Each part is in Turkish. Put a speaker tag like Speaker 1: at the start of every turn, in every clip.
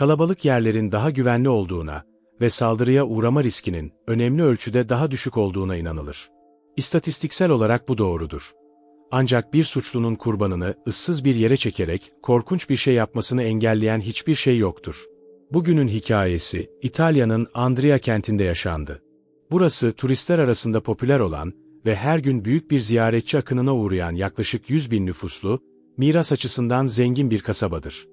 Speaker 1: kalabalık yerlerin daha güvenli olduğuna ve saldırıya uğrama riskinin önemli ölçüde daha düşük olduğuna inanılır. İstatistiksel olarak bu doğrudur. Ancak bir suçlunun kurbanını ıssız bir yere çekerek korkunç bir şey yapmasını engelleyen hiçbir şey yoktur. Bugünün hikayesi İtalya'nın Andria kentinde yaşandı. Burası turistler arasında popüler olan ve her gün büyük bir ziyaretçi akınına uğrayan yaklaşık 100 bin nüfuslu, miras açısından zengin bir kasabadır.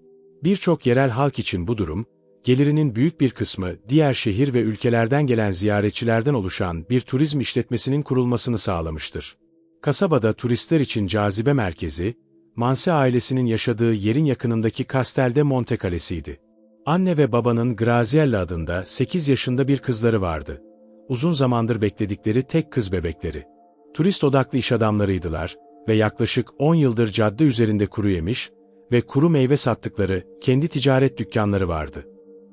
Speaker 1: Birçok yerel halk için bu durum, gelirinin büyük bir kısmı diğer şehir ve ülkelerden gelen ziyaretçilerden oluşan bir turizm işletmesinin kurulmasını sağlamıştır. Kasabada turistler için cazibe merkezi, Mansi ailesinin yaşadığı yerin yakınındaki Castel Monte Kalesi'ydi. Anne ve babanın Graziella adında 8 yaşında bir kızları vardı. Uzun zamandır bekledikleri tek kız bebekleri. Turist odaklı iş adamlarıydılar ve yaklaşık 10 yıldır cadde üzerinde kuru yemiş ve kuru meyve sattıkları kendi ticaret dükkanları vardı.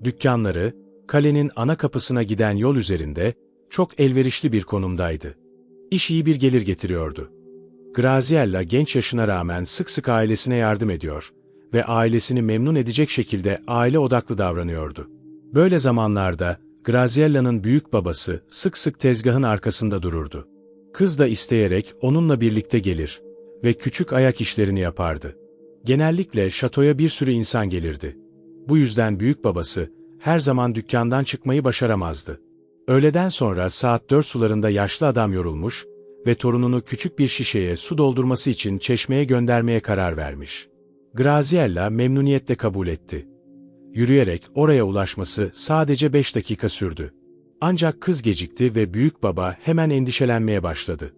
Speaker 1: Dükkanları, kalenin ana kapısına giden yol üzerinde çok elverişli bir konumdaydı. İş iyi bir gelir getiriyordu. Graziella genç yaşına rağmen sık sık ailesine yardım ediyor ve ailesini memnun edecek şekilde aile odaklı davranıyordu. Böyle zamanlarda Graziella'nın büyük babası sık sık tezgahın arkasında dururdu. Kız da isteyerek onunla birlikte gelir ve küçük ayak işlerini yapardı. Genellikle şatoya bir sürü insan gelirdi. Bu yüzden büyük babası her zaman dükkandan çıkmayı başaramazdı. Öğleden sonra saat dört sularında yaşlı adam yorulmuş ve torununu küçük bir şişeye su doldurması için çeşmeye göndermeye karar vermiş. Graziella memnuniyetle kabul etti. Yürüyerek oraya ulaşması sadece beş dakika sürdü. Ancak kız gecikti ve büyük baba hemen endişelenmeye başladı.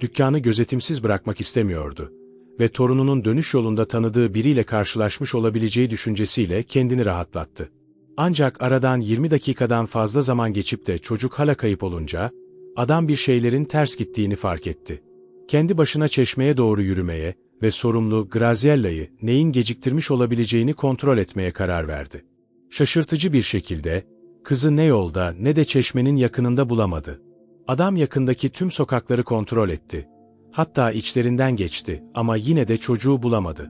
Speaker 1: Dükkanı gözetimsiz bırakmak istemiyordu ve torununun dönüş yolunda tanıdığı biriyle karşılaşmış olabileceği düşüncesiyle kendini rahatlattı. Ancak aradan 20 dakikadan fazla zaman geçip de çocuk hala kayıp olunca, adam bir şeylerin ters gittiğini fark etti. Kendi başına çeşmeye doğru yürümeye ve sorumlu Graziella'yı neyin geciktirmiş olabileceğini kontrol etmeye karar verdi. Şaşırtıcı bir şekilde, kızı ne yolda ne de çeşmenin yakınında bulamadı. Adam yakındaki tüm sokakları kontrol etti. Hatta içlerinden geçti ama yine de çocuğu bulamadı.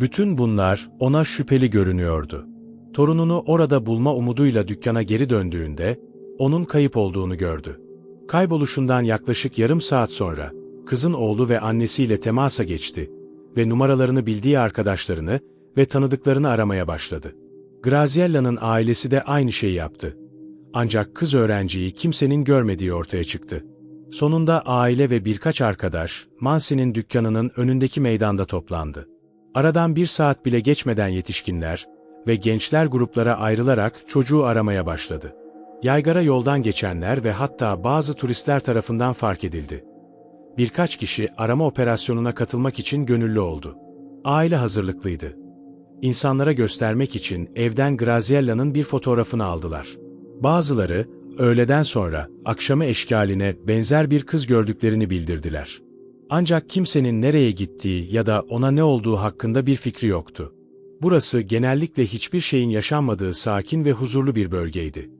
Speaker 1: Bütün bunlar ona şüpheli görünüyordu. Torununu orada bulma umuduyla dükkana geri döndüğünde, onun kayıp olduğunu gördü. Kayboluşundan yaklaşık yarım saat sonra, kızın oğlu ve annesiyle temasa geçti ve numaralarını bildiği arkadaşlarını ve tanıdıklarını aramaya başladı. Graziella'nın ailesi de aynı şeyi yaptı. Ancak kız öğrenciyi kimsenin görmediği ortaya çıktı. Sonunda aile ve birkaç arkadaş, Mansi'nin dükkanının önündeki meydanda toplandı. Aradan bir saat bile geçmeden yetişkinler ve gençler gruplara ayrılarak çocuğu aramaya başladı. Yaygara yoldan geçenler ve hatta bazı turistler tarafından fark edildi. Birkaç kişi arama operasyonuna katılmak için gönüllü oldu. Aile hazırlıklıydı. İnsanlara göstermek için evden Graziella'nın bir fotoğrafını aldılar. Bazıları, öğleden sonra, akşamı eşkaline benzer bir kız gördüklerini bildirdiler. Ancak kimsenin nereye gittiği ya da ona ne olduğu hakkında bir fikri yoktu. Burası genellikle hiçbir şeyin yaşanmadığı sakin ve huzurlu bir bölgeydi.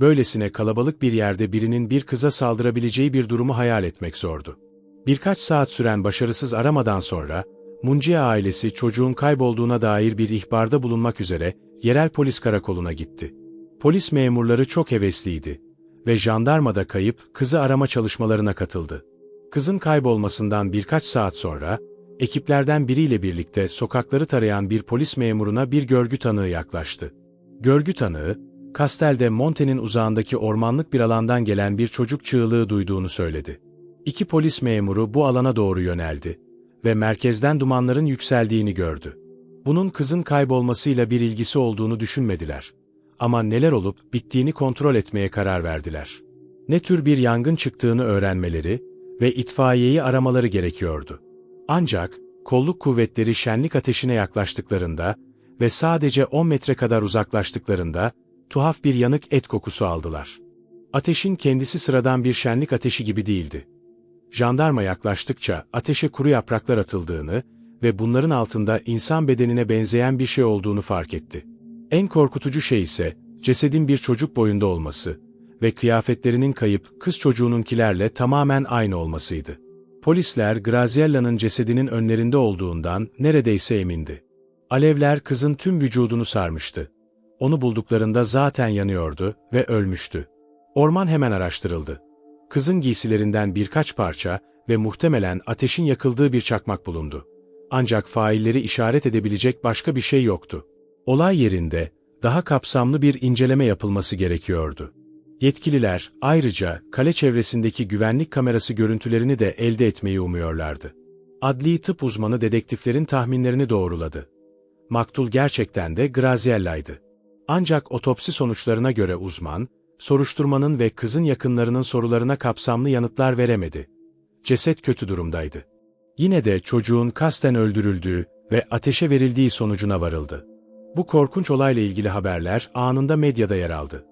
Speaker 1: Böylesine kalabalık bir yerde birinin bir kıza saldırabileceği bir durumu hayal etmek zordu. Birkaç saat süren başarısız aramadan sonra, Muncia ailesi çocuğun kaybolduğuna dair bir ihbarda bulunmak üzere yerel polis karakoluna gitti. Polis memurları çok hevesliydi ve jandarmada kayıp kızı arama çalışmalarına katıldı. Kızın kaybolmasından birkaç saat sonra, ekiplerden biriyle birlikte sokakları tarayan bir polis memuruna bir görgü tanığı yaklaştı. Görgü tanığı, Castel Monte'nin uzağındaki ormanlık bir alandan gelen bir çocuk çığlığı duyduğunu söyledi. İki polis memuru bu alana doğru yöneldi ve merkezden dumanların yükseldiğini gördü. Bunun kızın kaybolmasıyla bir ilgisi olduğunu düşünmediler. Ama neler olup bittiğini kontrol etmeye karar verdiler. Ne tür bir yangın çıktığını öğrenmeleri ve itfaiyeyi aramaları gerekiyordu. Ancak, kolluk kuvvetleri şenlik ateşine yaklaştıklarında ve sadece 10 metre kadar uzaklaştıklarında, tuhaf bir yanık et kokusu aldılar. Ateşin kendisi sıradan bir şenlik ateşi gibi değildi. Jandarma yaklaştıkça ateşe kuru yapraklar atıldığını ve bunların altında insan bedenine benzeyen bir şey olduğunu fark etti. En korkutucu şey ise cesedin bir çocuk boyunda olması ve kıyafetlerinin kayıp kız çocuğununkilerle tamamen aynı olmasıydı. Polisler Graziella'nın cesedinin önlerinde olduğundan neredeyse emindi. Alevler kızın tüm vücudunu sarmıştı. Onu bulduklarında zaten yanıyordu ve ölmüştü. Orman hemen araştırıldı. Kızın giysilerinden birkaç parça ve muhtemelen ateşin yakıldığı bir çakmak bulundu. Ancak failleri işaret edebilecek başka bir şey yoktu. Olay yerinde daha kapsamlı bir inceleme yapılması gerekiyordu. Yetkililer ayrıca kale çevresindeki güvenlik kamerası görüntülerini de elde etmeyi umuyorlardı. Adli tıp uzmanı dedektiflerin tahminlerini doğruladı. Maktul gerçekten de Graziella'ydı. Ancak otopsi sonuçlarına göre uzman, soruşturmanın ve kızın yakınlarının sorularına kapsamlı yanıtlar veremedi. Ceset kötü durumdaydı. Yine de çocuğun kasten öldürüldüğü ve ateşe verildiği sonucuna varıldı. Bu korkunç olayla ilgili haberler anında medyada yer aldı.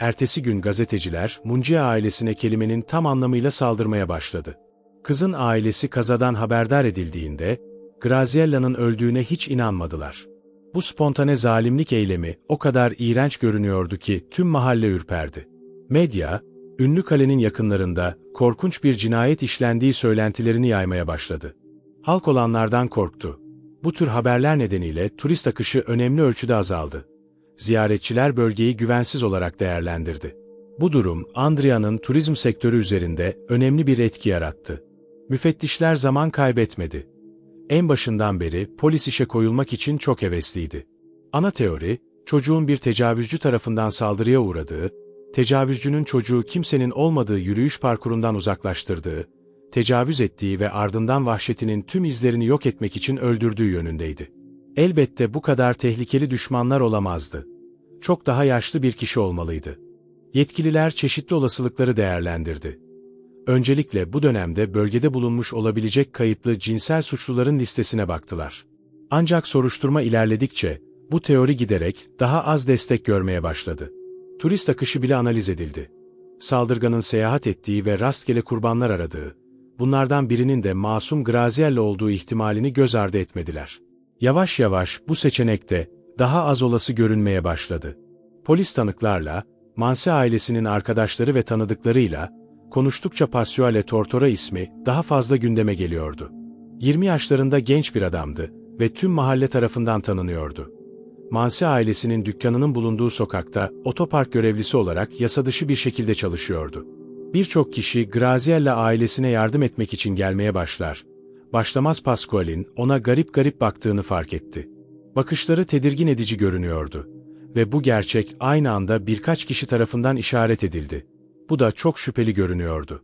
Speaker 1: Ertesi gün gazeteciler Muncia ailesine kelimenin tam anlamıyla saldırmaya başladı. Kızın ailesi kazadan haberdar edildiğinde, Graziella'nın öldüğüne hiç inanmadılar. Bu spontane zalimlik eylemi o kadar iğrenç görünüyordu ki tüm mahalle ürperdi. Medya, ünlü kalenin yakınlarında korkunç bir cinayet işlendiği söylentilerini yaymaya başladı. Halk olanlardan korktu. Bu tür haberler nedeniyle turist akışı önemli ölçüde azaldı. Ziyaretçiler bölgeyi güvensiz olarak değerlendirdi. Bu durum, Andria'nın turizm sektörü üzerinde önemli bir etki yarattı. Müfettişler zaman kaybetmedi. En başından beri polis işe koyulmak için çok hevesliydi. Ana teori, çocuğun bir tecavüzcü tarafından saldırıya uğradığı, tecavüzcünün çocuğu kimsenin olmadığı yürüyüş parkurundan uzaklaştırdığı, tecavüz ettiği ve ardından vahşetinin tüm izlerini yok etmek için öldürdüğü yönündeydi. Elbette bu kadar tehlikeli düşmanlar olamazdı. Çok daha yaşlı bir kişi olmalıydı. Yetkililer çeşitli olasılıkları değerlendirdi. Öncelikle bu dönemde bölgede bulunmuş olabilecek kayıtlı cinsel suçluların listesine baktılar. Ancak soruşturma ilerledikçe, bu teori giderek daha az destek görmeye başladı. Turist akışı bile analiz edildi. Saldırganın seyahat ettiği ve rastgele kurbanlar aradığı, bunlardan birinin de masum Graziella olduğu ihtimalini göz ardı etmediler. Yavaş yavaş bu seçenekte daha az olası görünmeye başladı. Polis tanıklarla, Manse ailesinin arkadaşları ve tanıdıklarıyla, konuştukça Pasquale Tortora ismi daha fazla gündeme geliyordu. 20 yaşlarında genç bir adamdı ve tüm mahalle tarafından tanınıyordu. Manse ailesinin dükkanının bulunduğu sokakta otopark görevlisi olarak yasa dışı bir şekilde çalışıyordu. Birçok kişi Graziella ailesine yardım etmek için gelmeye başlar. Başlamaz Pasquale'in ona garip garip baktığını fark etti. Bakışları tedirgin edici görünüyordu. Ve bu gerçek aynı anda birkaç kişi tarafından işaret edildi. Bu da çok şüpheli görünüyordu.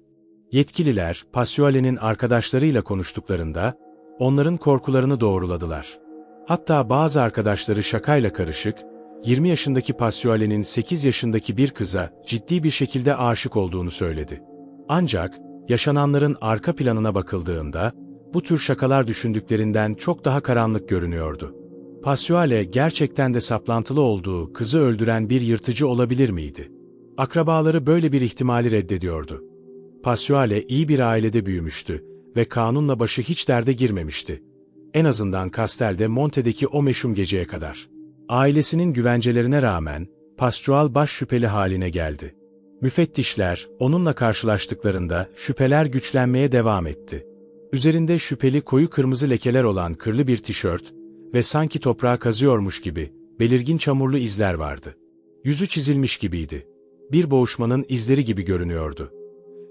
Speaker 1: Yetkililer, Pasquale'nin arkadaşlarıyla konuştuklarında, onların korkularını doğruladılar. Hatta bazı arkadaşları şakayla karışık, 20 yaşındaki Pasquale'nin 8 yaşındaki bir kıza ciddi bir şekilde aşık olduğunu söyledi. Ancak, yaşananların arka planına bakıldığında, bu tür şakalar düşündüklerinden çok daha karanlık görünüyordu. Pasquale gerçekten de saplantılı olduğu kızı öldüren bir yırtıcı olabilir miydi? Akrabaları böyle bir ihtimali reddediyordu. Pasquale iyi bir ailede büyümüştü ve kanunla başı hiç derde girmemişti. En azından Castel'de Monte'deki o meşhum geceye kadar. Ailesinin güvencelerine rağmen, Pascual baş şüpheli haline geldi. Müfettişler, onunla karşılaştıklarında şüpheler güçlenmeye devam etti. Üzerinde şüpheli koyu kırmızı lekeler olan kırlı bir tişört ve sanki toprağa kazıyormuş gibi belirgin çamurlu izler vardı. Yüzü çizilmiş gibiydi. Bir boğuşmanın izleri gibi görünüyordu.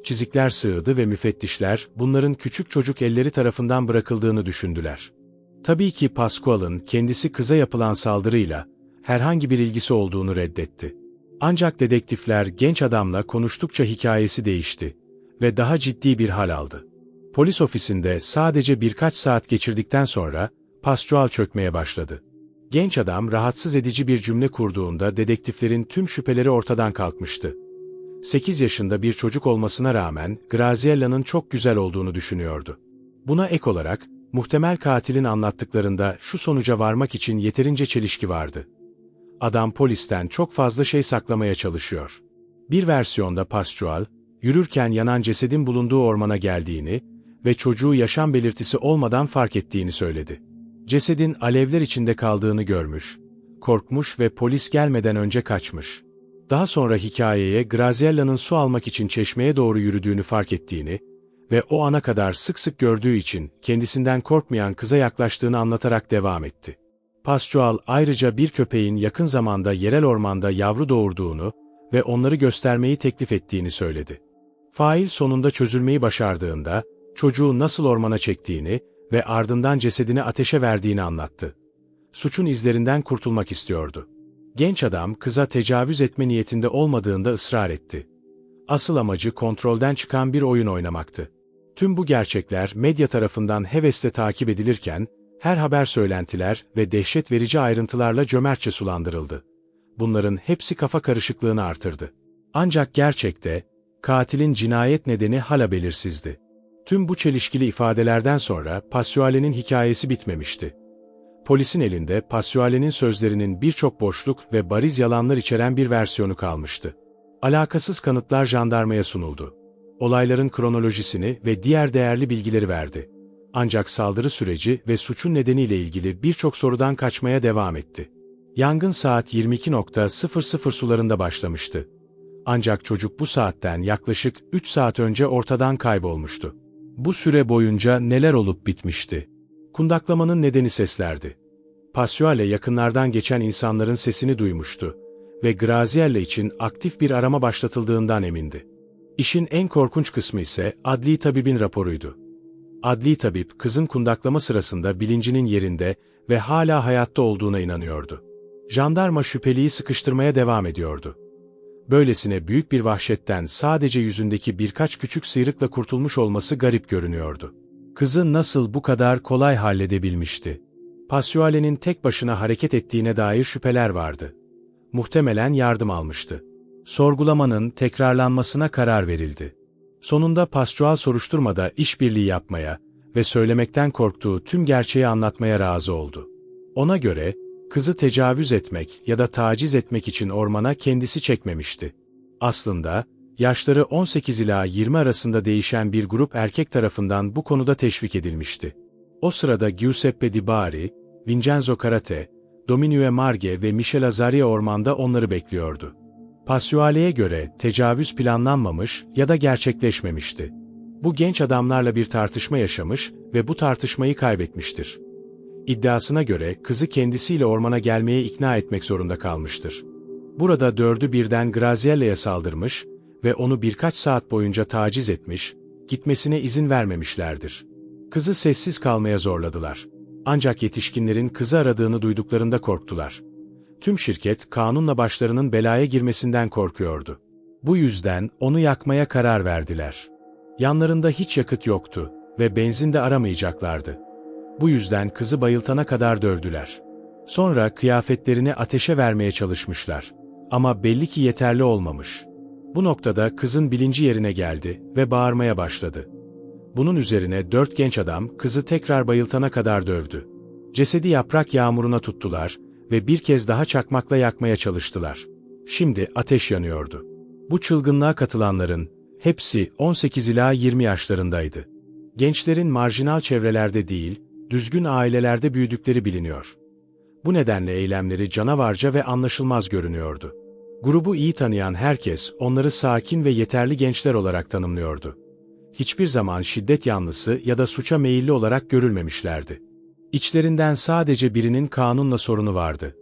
Speaker 1: Çizikler sığdı ve müfettişler bunların küçük çocuk elleri tarafından bırakıldığını düşündüler. Tabii ki Pascual'ın kendisi kıza yapılan saldırıyla herhangi bir ilgisi olduğunu reddetti. Ancak dedektifler genç adamla konuştukça hikayesi değişti ve daha ciddi bir hal aldı. Polis ofisinde sadece birkaç saat geçirdikten sonra Pascual çökmeye başladı. Genç adam rahatsız edici bir cümle kurduğunda dedektiflerin tüm şüpheleri ortadan kalkmıştı. 8 yaşında bir çocuk olmasına rağmen Graziella'nın çok güzel olduğunu düşünüyordu. Buna ek olarak, muhtemel katilin anlattıklarında şu sonuca varmak için yeterince çelişki vardı. Adam polisten çok fazla şey saklamaya çalışıyor. Bir versiyonda Pascual, yürürken yanan cesedin bulunduğu ormana geldiğini ve çocuğu yaşam belirtisi olmadan fark ettiğini söyledi. Cesedin alevler içinde kaldığını görmüş, korkmuş ve polis gelmeden önce kaçmış. Daha sonra hikayeye Graziella'nın su almak için çeşmeye doğru yürüdüğünü fark ettiğini ve o ana kadar sık sık gördüğü için kendisinden korkmayan kıza yaklaştığını anlatarak devam etti. Pascual ayrıca bir köpeğin yakın zamanda yerel ormanda yavru doğurduğunu ve onları göstermeyi teklif ettiğini söyledi. Fail sonunda çözülmeyi başardığında, çocuğu nasıl ormana çektiğini ve ardından cesedini ateşe verdiğini anlattı. Suçun izlerinden kurtulmak istiyordu. Genç adam kıza tecavüz etme niyetinde olmadığında ısrar etti. Asıl amacı kontrolden çıkan bir oyun oynamaktı. Tüm bu gerçekler medya tarafından hevesle takip edilirken, her haber söylentiler ve dehşet verici ayrıntılarla cömertçe sulandırıldı. Bunların hepsi kafa karışıklığını artırdı. Ancak gerçekte, katilin cinayet nedeni hala belirsizdi. Tüm bu çelişkili ifadelerden sonra Passuale'nin hikayesi bitmemişti. Polisin elinde Passuale'nin sözlerinin birçok boşluk ve bariz yalanlar içeren bir versiyonu kalmıştı. Alakasız kanıtlar jandarmaya sunuldu. Olayların kronolojisini ve diğer değerli bilgileri verdi. Ancak saldırı süreci ve suçun nedeniyle ilgili birçok sorudan kaçmaya devam etti. Yangın saat 22.00 sularında başlamıştı. Ancak çocuk bu saatten yaklaşık 3 saat önce ortadan kaybolmuştu. Bu süre boyunca neler olup bitmişti? Kundaklamanın nedeni seslerdi. Passuale yakınlardan geçen insanların sesini duymuştu ve Graziella için aktif bir arama başlatıldığından emindi. İşin en korkunç kısmı ise adli tabibin raporuydu. Adli tabip kızın kundaklama sırasında bilincinin yerinde ve hala hayatta olduğuna inanıyordu. Jandarma şüpheliyi sıkıştırmaya devam ediyordu. Böylesine büyük bir vahşetten sadece yüzündeki birkaç küçük sıyrıkla kurtulmuş olması garip görünüyordu. Kızı nasıl bu kadar kolay halledebilmişti? Passuale'nin tek başına hareket ettiğine dair şüpheler vardı. Muhtemelen yardım almıştı. Sorgulamanın tekrarlanmasına karar verildi. Sonunda Pascual soruşturmada işbirliği yapmaya ve söylemekten korktuğu tüm gerçeği anlatmaya razı oldu. Ona göre, kızı tecavüz etmek ya da taciz etmek için ormana kendisi çekmemişti. Aslında, yaşları 18 ila 20 arasında değişen bir grup erkek tarafından bu konuda teşvik edilmişti. O sırada Giuseppe Di Bari, Vincenzo Karate, Dominue Marge ve Michel Azaria ormanda onları bekliyordu. Passuale'ye göre tecavüz planlanmamış ya da gerçekleşmemişti. Bu genç adamlarla bir tartışma yaşamış ve bu tartışmayı kaybetmiştir. İddiasına göre kızı kendisiyle ormana gelmeye ikna etmek zorunda kalmıştır. Burada dördü birden Graziella'ya saldırmış ve onu birkaç saat boyunca taciz etmiş, gitmesine izin vermemişlerdir. Kızı sessiz kalmaya zorladılar. Ancak yetişkinlerin kızı aradığını duyduklarında korktular. Tüm şirket kanunla başlarının belaya girmesinden korkuyordu. Bu yüzden onu yakmaya karar verdiler. Yanlarında hiç yakıt yoktu ve benzin de aramayacaklardı. Bu yüzden kızı bayıltana kadar dövdüler. Sonra kıyafetlerini ateşe vermeye çalışmışlar. Ama belli ki yeterli olmamış. Bu noktada kızın bilinci yerine geldi ve bağırmaya başladı. Bunun üzerine dört genç adam kızı tekrar bayıltana kadar dövdü. Cesedi yaprak yağmuruna tuttular ve bir kez daha çakmakla yakmaya çalıştılar. Şimdi ateş yanıyordu. Bu çılgınlığa katılanların hepsi 18 ila 20 yaşlarındaydı. Gençlerin marjinal çevrelerde değil, düzgün ailelerde büyüdükleri biliniyor. Bu nedenle eylemleri canavarca ve anlaşılmaz görünüyordu. Grubu iyi tanıyan herkes onları sakin ve yeterli gençler olarak tanımlıyordu. Hiçbir zaman şiddet yanlısı ya da suça meyilli olarak görülmemişlerdi. İçlerinden sadece birinin kanunla sorunu vardı.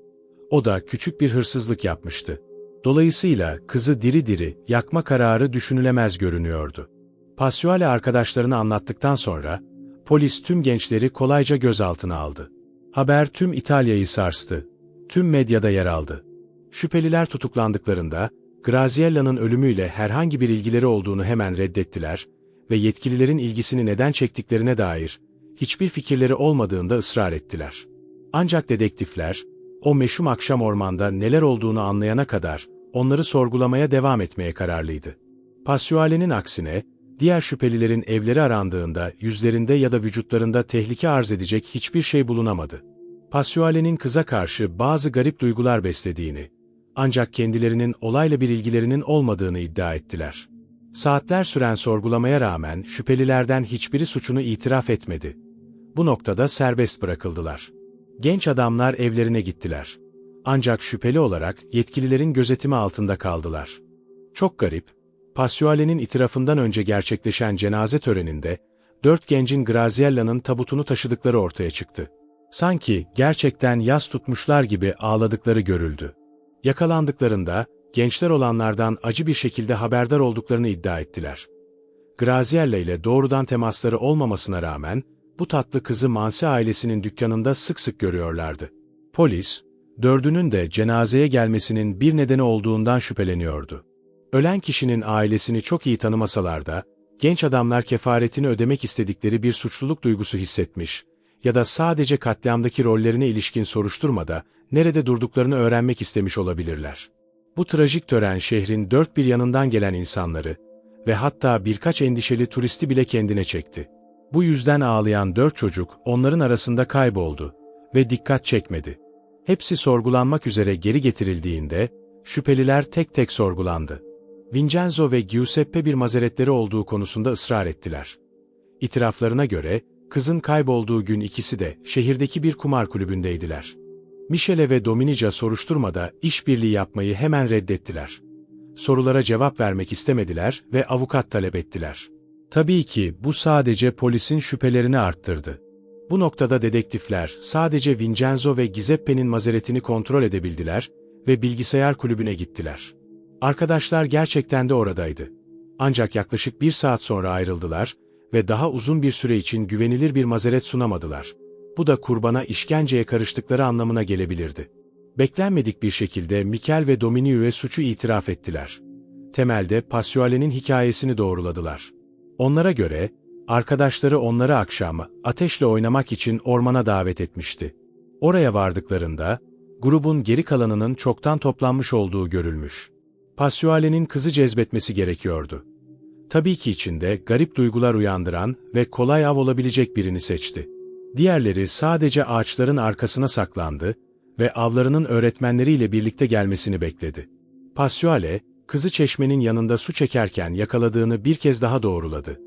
Speaker 1: O da küçük bir hırsızlık yapmıştı. Dolayısıyla kızı diri diri yakma kararı düşünülemez görünüyordu. Passuale arkadaşlarını anlattıktan sonra, polis tüm gençleri kolayca gözaltına aldı. Haber tüm İtalya'yı sarstı. Tüm medyada yer aldı. Şüpheliler tutuklandıklarında, Graziella'nın ölümüyle herhangi bir ilgileri olduğunu hemen reddettiler ve yetkililerin ilgisini neden çektiklerine dair hiçbir fikirleri olmadığında ısrar ettiler. Ancak dedektifler, o meşhum akşam ormanda neler olduğunu anlayana kadar onları sorgulamaya devam etmeye kararlıydı. Passuale'nin aksine, diğer şüphelilerin evleri arandığında yüzlerinde ya da vücutlarında tehlike arz edecek hiçbir şey bulunamadı. Passuale'nin kıza karşı bazı garip duygular beslediğini, ancak kendilerinin olayla bir ilgilerinin olmadığını iddia ettiler. Saatler süren sorgulamaya rağmen şüphelilerden hiçbiri suçunu itiraf etmedi. Bu noktada serbest bırakıldılar. Genç adamlar evlerine gittiler. Ancak şüpheli olarak yetkililerin gözetimi altında kaldılar. Çok garip, Passuale'nin itirafından önce gerçekleşen cenaze töreninde, dört gencin Graziella'nın tabutunu taşıdıkları ortaya çıktı. Sanki gerçekten yas tutmuşlar gibi ağladıkları görüldü. Yakalandıklarında, gençler olanlardan acı bir şekilde haberdar olduklarını iddia ettiler. Graziella ile doğrudan temasları olmamasına rağmen, bu tatlı kızı Mansi ailesinin dükkanında sık sık görüyorlardı. Polis, dördünün de cenazeye gelmesinin bir nedeni olduğundan şüpheleniyordu. Ölen kişinin ailesini çok iyi tanımasalar da, genç adamlar kefaretini ödemek istedikleri bir suçluluk duygusu hissetmiş ya da sadece katliamdaki rollerine ilişkin soruşturmada nerede durduklarını öğrenmek istemiş olabilirler. Bu trajik tören şehrin dört bir yanından gelen insanları ve hatta birkaç endişeli turisti bile kendine çekti. Bu yüzden ağlayan dört çocuk onların arasında kayboldu ve dikkat çekmedi. Hepsi sorgulanmak üzere geri getirildiğinde, şüpheliler tek tek sorgulandı. Vincenzo ve Giuseppe bir mazeretleri olduğu konusunda ısrar ettiler. İtiraflarına göre, kızın kaybolduğu gün ikisi de şehirdeki bir kumar kulübündeydiler. Michele ve Dominica soruşturmada işbirliği yapmayı hemen reddettiler. Sorulara cevap vermek istemediler ve avukat talep ettiler. Tabii ki bu sadece polisin şüphelerini arttırdı. Bu noktada dedektifler sadece Vincenzo ve Giuseppe'nin mazeretini kontrol edebildiler ve bilgisayar kulübüne gittiler. Arkadaşlar gerçekten de oradaydı. Ancak yaklaşık bir saat sonra ayrıldılar ve daha uzun bir süre için güvenilir bir mazeret sunamadılar. Bu da kurbana işkenceye karıştıkları anlamına gelebilirdi. Beklenmedik bir şekilde Mikel ve Dominique suçu itiraf ettiler. Temelde Pasquale'nin hikayesini doğruladılar. Onlara göre, arkadaşları onları akşamı ateşle oynamak için ormana davet etmişti. Oraya vardıklarında, grubun geri kalanının çoktan toplanmış olduğu görülmüş. Pasquale'nin kızı cezbetmesi gerekiyordu. Tabii ki içinde garip duygular uyandıran ve kolay av olabilecek birini seçti. Diğerleri sadece ağaçların arkasına saklandı ve avlarının öğretmenleriyle birlikte gelmesini bekledi. Pasquale, kızı çeşmenin yanında su çekerken yakaladığını bir kez daha doğruladı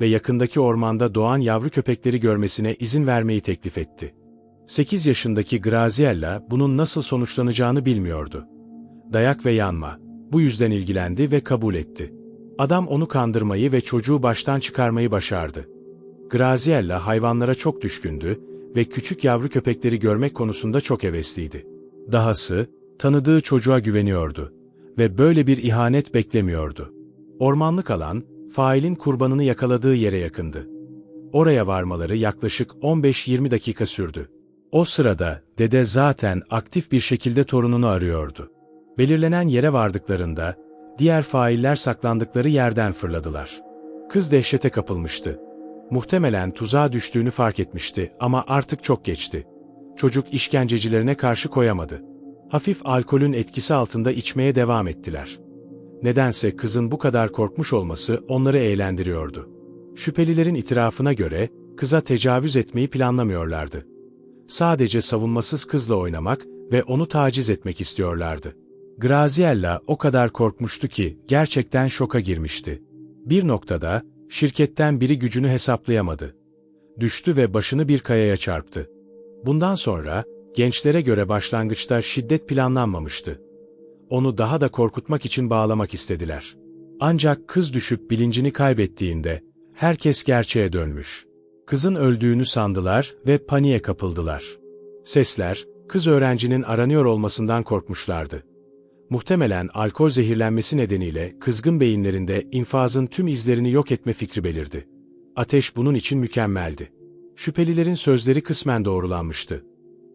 Speaker 1: ve yakındaki ormanda doğan yavru köpekleri görmesine izin vermeyi teklif etti. 8 yaşındaki Graziella bunun nasıl sonuçlanacağını bilmiyordu. Dayak ve yanma, bu yüzden ilgilendi ve kabul etti. Adam onu kandırmayı ve çocuğu baştan çıkarmayı başardı. Graziella hayvanlara çok düşkündü ve küçük yavru köpekleri görmek konusunda çok hevesliydi. Dahası, tanıdığı çocuğa güveniyordu ve böyle bir ihanet beklemiyordu. Ormanlık alan, failin kurbanını yakaladığı yere yakındı. Oraya varmaları yaklaşık 15-20 dakika sürdü. O sırada dede zaten aktif bir şekilde torununu arıyordu. Belirlenen yere vardıklarında, diğer failler saklandıkları yerden fırladılar. Kız dehşete kapılmıştı. Muhtemelen tuzağa düştüğünü fark etmişti ama artık çok geçti. Çocuk işkencecilerine karşı koyamadı. Hafif alkolün etkisi altında içmeye devam ettiler. Nedense kızın bu kadar korkmuş olması onları eğlendiriyordu. Şüphelilerin itirafına göre, kıza tecavüz etmeyi planlamıyorlardı. Sadece savunmasız kızla oynamak ve onu taciz etmek istiyorlardı. Graziella o kadar korkmuştu ki gerçekten şoka girmişti. Bir noktada, şirketten biri gücünü hesaplayamadı. Düştü ve başını bir kayaya çarptı. Bundan sonra, gençlere göre başlangıçta şiddet planlanmamıştı. Onu daha da korkutmak için bağlamak istediler. Ancak kız düşüp bilincini kaybettiğinde, herkes gerçeğe dönmüş. Kızın öldüğünü sandılar ve paniğe kapıldılar. Sesler, kız öğrencinin aranıyor olmasından korkmuşlardı. Muhtemelen alkol zehirlenmesi nedeniyle kızgın beyinlerinde infazın tüm izlerini yok etme fikri belirdi. Ateş bunun için mükemmeldi. Şüphelilerin sözleri kısmen doğrulanmıştı.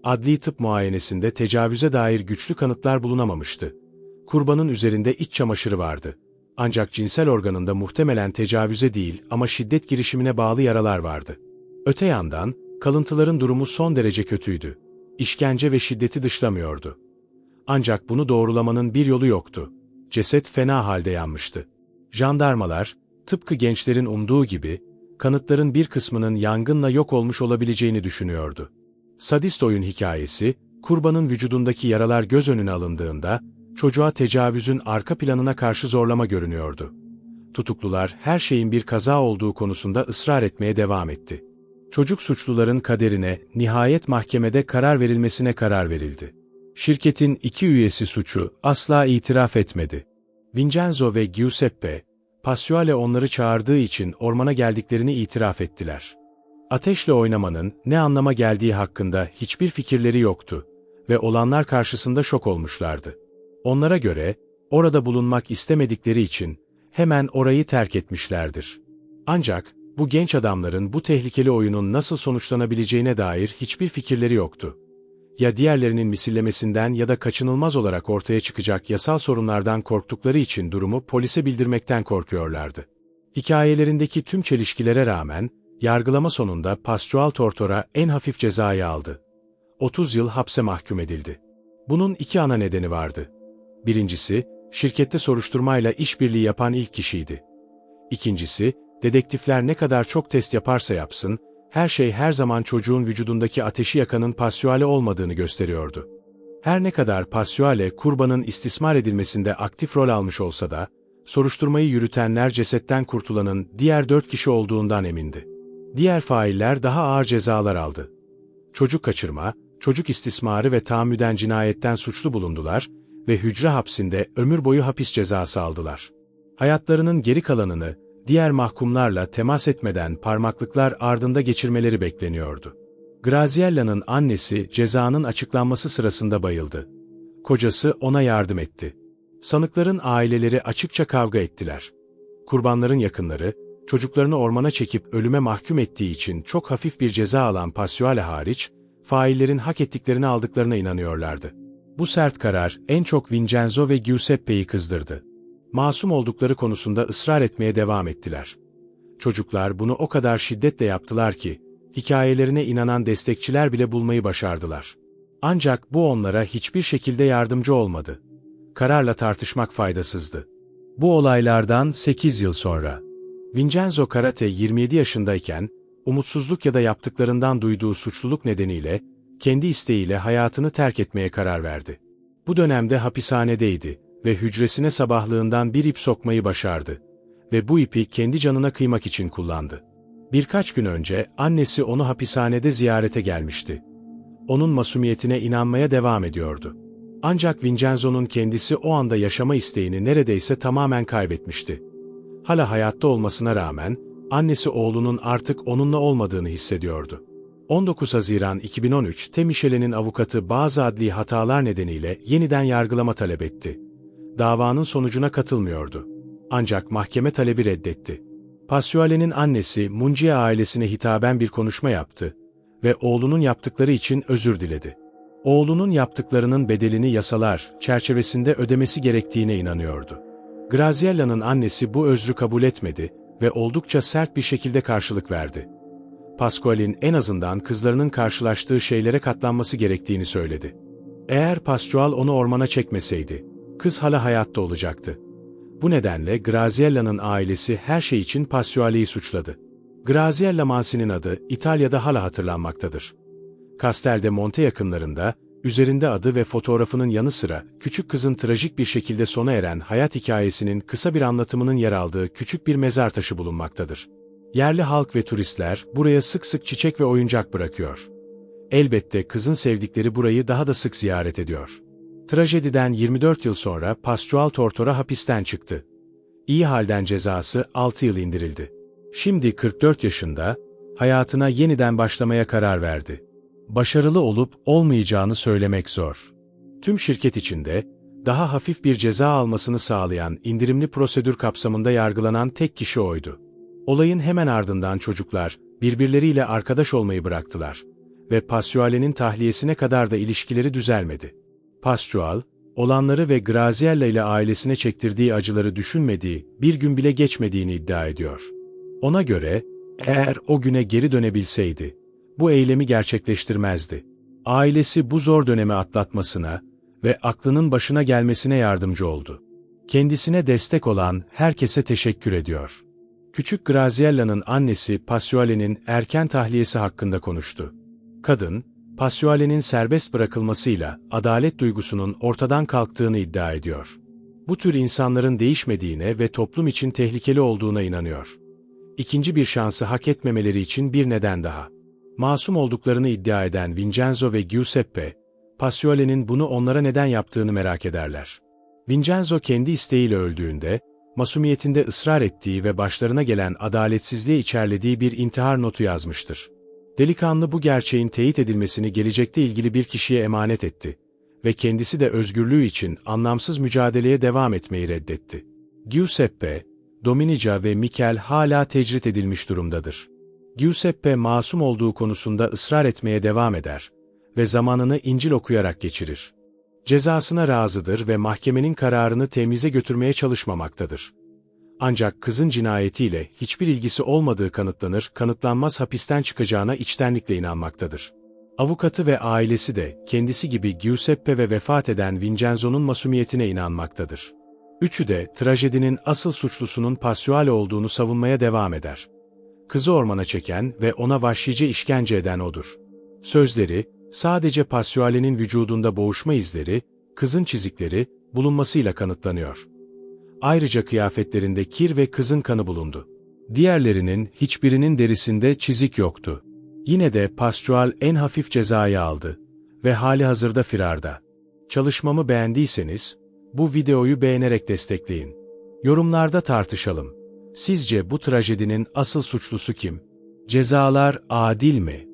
Speaker 1: Adli tıp muayenesinde tecavüze dair güçlü kanıtlar bulunamamıştı. Kurbanın üzerinde iç çamaşırı vardı. Ancak cinsel organında muhtemelen tecavüze değil ama şiddet girişimine bağlı yaralar vardı. Öte yandan, kalıntıların durumu son derece kötüydü. İşkence ve şiddeti dışlamıyordu. Ancak bunu doğrulamanın bir yolu yoktu. Ceset fena halde yanmıştı. Jandarmalar, tıpkı gençlerin umduğu gibi, kanıtların bir kısmının yangınla yok olmuş olabileceğini düşünüyordu. Sadist oyun hikayesi, kurbanın vücudundaki yaralar göz önüne alındığında, çocuğa tecavüzün arka planına karşı zorlama görünüyordu. Tutuklular her şeyin bir kaza olduğu konusunda ısrar etmeye devam etti. Çocuk suçluların kaderine nihayet mahkemede karar verilmesine karar verildi. Şirketin iki üyesi suçu asla itiraf etmedi. Vincenzo ve Giuseppe, Pasquale onları çağırdığı için ormana geldiklerini itiraf ettiler. Ateşle oynamanın ne anlama geldiği hakkında hiçbir fikirleri yoktu ve olanlar karşısında şok olmuşlardı. Onlara göre, orada bulunmak istemedikleri için hemen orayı terk etmişlerdir. Ancak, bu genç adamların bu tehlikeli oyunun nasıl sonuçlanabileceğine dair hiçbir fikirleri yoktu. Ya diğerlerinin misillemesinden ya da kaçınılmaz olarak ortaya çıkacak yasal sorunlardan korktukları için durumu polise bildirmekten korkuyorlardı. Hikayelerindeki tüm çelişkilere rağmen, yargılama sonunda Pascual Tortora en hafif cezayı aldı. 30 yıl hapse mahkum edildi. Bunun iki ana nedeni vardı. Birincisi, şirkette soruşturmayla işbirliği yapan ilk kişiydi. İkincisi, dedektifler ne kadar çok test yaparsa yapsın, her şey her zaman çocuğun vücudundaki ateşi yakanın Pascual'e olmadığını gösteriyordu. Her ne kadar Pascual'e kurbanın istismar edilmesinde aktif rol almış olsa da, soruşturmayı yürütenler cesetten kurtulanın diğer dört kişi olduğundan emindi. Diğer failler daha ağır cezalar aldı. Çocuk kaçırma, çocuk istismarı ve tahammüden cinayetten suçlu bulundular ve hücre hapsinde ömür boyu hapis cezası aldılar. Hayatlarının geri kalanını, diğer mahkumlarla temas etmeden parmaklıklar ardında geçirmeleri bekleniyordu. Graziella'nın annesi cezanın açıklanması sırasında bayıldı. Kocası ona yardım etti. Sanıkların aileleri açıkça kavga ettiler. Kurbanların yakınları, çocuklarını ormana çekip ölüme mahkum ettiği için çok hafif bir ceza alan Pasquale hariç, faillerin hak ettiklerini aldıklarına inanıyorlardı. Bu sert karar en çok Vincenzo ve Giuseppe'yi kızdırdı. Masum oldukları konusunda ısrar etmeye devam ettiler. Çocuklar bunu o kadar şiddetle yaptılar ki, hikayelerine inanan destekçiler bile bulmayı başardılar. Ancak bu onlara hiçbir şekilde yardımcı olmadı. Kararla tartışmak faydasızdı. Bu olaylardan 8 yıl sonra, Vincenzo Karate 27 yaşındayken, umutsuzluk ya da yaptıklarından duyduğu suçluluk nedeniyle, kendi isteğiyle hayatını terk etmeye karar verdi. Bu dönemde hapishanedeydi ve hücresine sabahlığından bir ip sokmayı başardı ve bu ipi kendi canına kıymak için kullandı. Birkaç gün önce annesi onu hapishanede ziyarete gelmişti. Onun masumiyetine inanmaya devam ediyordu. Ancak Vincenzo'nun kendisi o anda yaşama isteğini neredeyse tamamen kaybetmişti. Hala hayatta olmasına rağmen, annesi oğlunun artık onunla olmadığını hissediyordu. 19 Haziran 2013 Temişele'nin avukatı bazı adli hatalar nedeniyle yeniden yargılama talep etti. Davanın sonucuna katılmıyordu. Ancak mahkeme talebi reddetti. Pasquale'nin annesi Muncia ailesine hitaben bir konuşma yaptı ve oğlunun yaptıkları için özür diledi. Oğlunun yaptıklarının bedelini yasalar çerçevesinde ödemesi gerektiğine inanıyordu. Graziella'nın annesi bu özrü kabul etmedi ve oldukça sert bir şekilde karşılık verdi. Pasquale'in en azından kızlarının karşılaştığı şeylere katlanması gerektiğini söyledi. Eğer Pascual onu ormana çekmeseydi, kız hala hayatta olacaktı. Bu nedenle Graziella'nın ailesi her şey için Pasquale'yi suçladı. Graziella Mansi'nin adı İtalya'da hala hatırlanmaktadır. Castel de Monte yakınlarında, üzerinde adı ve fotoğrafının yanı sıra küçük kızın trajik bir şekilde sona eren hayat hikayesinin kısa bir anlatımının yer aldığı küçük bir mezar taşı bulunmaktadır. Yerli halk ve turistler buraya sık sık çiçek ve oyuncak bırakıyor. Elbette kızın sevdikleri burayı daha da sık ziyaret ediyor. Trajediden 24 yıl sonra Pascual Tortora hapisten çıktı. İyi halden cezası 6 yıl indirildi. Şimdi 44 yaşında, hayatına yeniden başlamaya karar verdi. Başarılı olup olmayacağını söylemek zor. Tüm şirket içinde, daha hafif bir ceza almasını sağlayan indirimli prosedür kapsamında yargılanan tek kişi oydu. Olayın hemen ardından çocuklar, birbirleriyle arkadaş olmayı bıraktılar ve Pascual'in tahliyesine kadar da ilişkileri düzelmedi. Pascual, olanları ve Graziella ile ailesine çektirdiği acıları düşünmediği, bir gün bile geçmediğini iddia ediyor. Ona göre, eğer o güne geri dönebilseydi, bu eylemi gerçekleştirmezdi. Ailesi bu zor dönemi atlatmasına ve aklının başına gelmesine yardımcı oldu. Kendisine destek olan herkese teşekkür ediyor. Küçük Graziella'nın annesi Pasquale'nin erken tahliyesi hakkında konuştu. Kadın, Pasquale'nin serbest bırakılmasıyla adalet duygusunun ortadan kalktığını iddia ediyor. Bu tür insanların değişmediğine ve toplum için tehlikeli olduğuna inanıyor. İkinci bir şansı hak etmemeleri için bir neden daha. Masum olduklarını iddia eden Vincenzo ve Giuseppe, Pasquale'nin bunu onlara neden yaptığını merak ederler. Vincenzo kendi isteğiyle öldüğünde, masumiyetinde ısrar ettiği ve başlarına gelen adaletsizliğe içerlediği bir intihar notu yazmıştır. Delikanlı bu gerçeğin teyit edilmesini gelecekte ilgili bir kişiye emanet etti ve kendisi de özgürlüğü için anlamsız mücadeleye devam etmeyi reddetti. Giuseppe, Dominica ve Mikel hala tecrit edilmiş durumdadır. Giuseppe masum olduğu konusunda ısrar etmeye devam eder ve zamanını İncil okuyarak geçirir. Cezasına razıdır ve mahkemenin kararını temize götürmeye çalışmamaktadır. Ancak kızın cinayetiyle hiçbir ilgisi olmadığı kanıtlanır, kanıtlanmaz hapisten çıkacağına içtenlikle inanmaktadır. Avukatı ve ailesi de kendisi gibi Giuseppe ve vefat eden Vincenzo'nun masumiyetine inanmaktadır. Üçü de trajedinin asıl suçlusunun Pasquale olduğunu savunmaya devam eder. Kızı ormana çeken ve ona vahşice işkence eden odur. Sözleri, sadece Pasquale'nin vücudunda boğuşma izleri, kızın çizikleri, bulunmasıyla kanıtlanıyor. Ayrıca kıyafetlerinde kir ve kızın kanı bulundu. Diğerlerinin hiçbirinin derisinde çizik yoktu. Yine de Pascual en hafif cezayı aldı ve hali hazırda firarda. Çalışmamı beğendiyseniz, bu videoyu beğenerek destekleyin. Yorumlarda tartışalım. Sizce bu trajedinin asıl suçlusu kim? Cezalar adil mi?